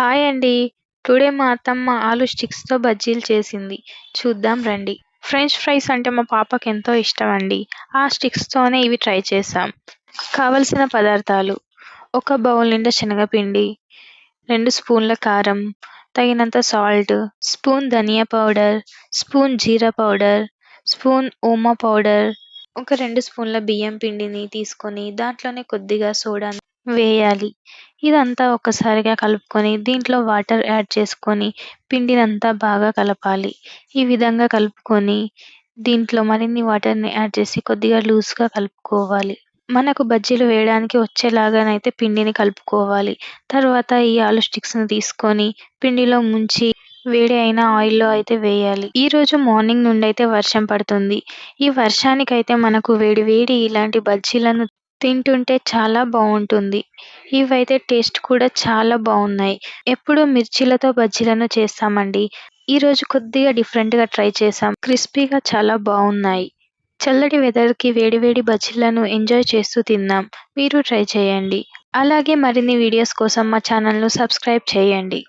Hi అండి. Today మా అత్తమ్మ ఆలు స్టిక్స్తో బజ్జీలు చేసింది. చూద్దాం రండి. ఫ్రెంచ్ ఫ్రైస్ అంటే మా పాపకి ఎంతో ఇష్టం అండి ఆ స్టిక్స్తోనే ఇవి ట్రై చేసాం కావలసిన పదార్థాలు. ఒక బౌల్ నిండా శనగపిండి రెండు స్పూన్ల కారం తగినంత సాల్ట్ స్పూన్ ధనియా పౌడర్ స్పూన్ జీరా పౌడర్ స్పూన్ ఓమా పౌడర్ ఒక రెండు స్పూన్ల బియ్యం పిండిని తీసుకొని దాంట్లోనే కొద్దిగా సోడా వేయాలి. ఇదంతా ఒక్కసారిగా కలుపుకొని దీంట్లో వాటర్ యాడ్ చేసుకొని పిండిని అంతా బాగా కలపాలి. ఈ విధంగా కలుపుకొని దీంట్లో మరిన్ని వాటర్ని యాడ్ చేసి కొద్దిగా లూజ్గా కలుపుకోవాలి. మనకు బజ్జీలు వేయడానికి వచ్చేలాగానైతే పిండిని కలుపుకోవాలి. తర్వాత ఈ ఆలు స్టిక్స్ని తీసుకొని పిండిలో ముంచి వేడి అయిన ఆయిల్లో అయితే వేయాలి. ఈ రోజు మార్నింగ్ నుండి అయితే వర్షం పడుతుంది. ఈ వర్షానికైతే మనకు వేడి వేడి ఇలాంటి బజ్జీలను తింటుంటే చాలా బాగుంటుంది. ఇవైతే టేస్ట్ కూడా చాలా బాగున్నాయి. ఎప్పుడు మిర్చిలతో బజ్జీలను చేస్తామండి. ఈ రోజు కొద్దిగా డిఫరెంట్గా ట్రై చేసాం క్రిస్పీగా చాలా బాగున్నాయి. చల్లటి వెదర్కి వేడి వేడి బజ్జీలను ఎంజాయ్ చేస్తూ తిన్నాం. మీరు ట్రై చేయండి. అలాగే మరిన్ని వీడియోస్ కోసం మా ఛానల్ను సబ్స్క్రైబ్ చేయండి.